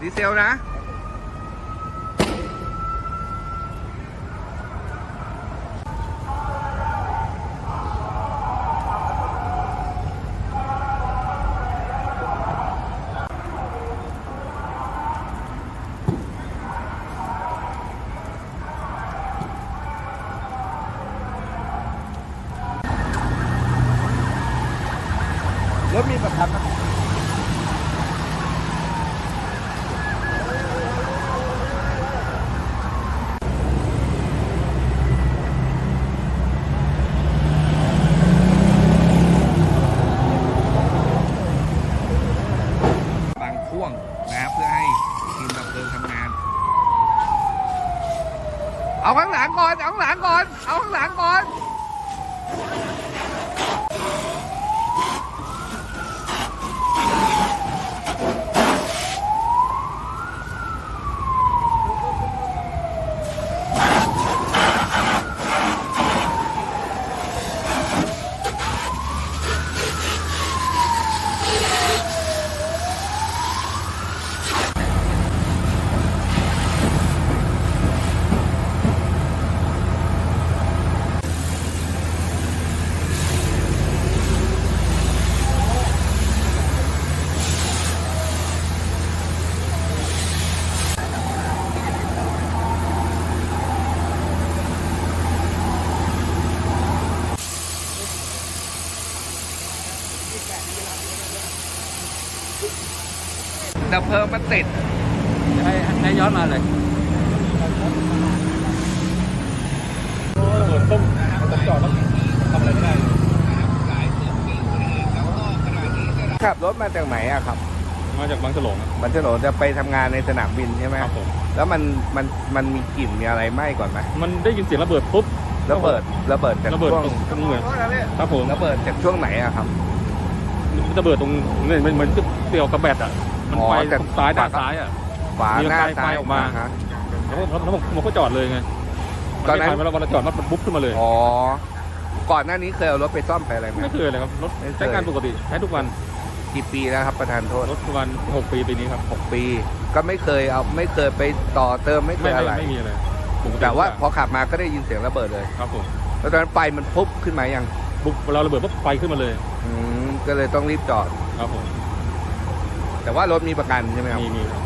ดีเซลนะรถมีประกันไหมบางพ่ วงนะเพื่อให้ทีมดับเพลิงทำงาน เอาข้างหลังก่อน เอาข้างหลังก่อน เอาข้างหลังก่อน ดับเพลิงมันติดให้ให้ย้อนมาเลยขับรถมาจากไหนอะครับ มาจากบางฉลงครับมันจะหลจะไปทำงานในสนามบินใช่ไหมครับผมแล้วมันมันมันมีกลิ่นมีอะไรไหม้ก่อนไหมมันได้ยินเสียงระเบิดปุ๊บระเบิดระเบิดจากระเบิดช่วงตรงตรงเหมือนครับผมระเบิดจากช่วงไหนอะครับ ระเบิดตรงเนี่ยมันเหมือนเกี่ยวกับแบตอะ มันอ๋อไปจากซ้ายด้านซ้ายอะฝามีหน้าไฟซ้ายไฟออกมา ฮะ แล้วผมแล้วผมผมก็จอดเลยไงตอนนั้นเวลาเราจอดมันปุ๊บขึ้นมาเลย อ๋อ ก่อนหน้านี้เคยเอารถไปซ่อมไปอะไรไหม ไม่เคยเลยครับ รถไม่เคย ใช้งานปกติใช้ทุกวัน กี่ปีแล้วครับประธานโทษรถทุกวันหกปีปีนี้ครับ หกปี ก็ไม่เคยเอาไม่เคยไปต่อเติมไม่เคไม่ยไม่อะไร ไม่มีอะไรปกติแต่ว่าทุกพอขับมาก็ได้ยินเสียงระเบิดเลยอย่างครับผม แล้วตอนนั้นไฟมันปุ๊บขึ้นมายัง ปุ๊บเวลาระเบิดปุ๊บไฟขึ้นมาเลยอืมก็เลยต้องรีบจอด ครับผมแต่ว่ารถมีประกันใช่ไหมครับ มีมีครับ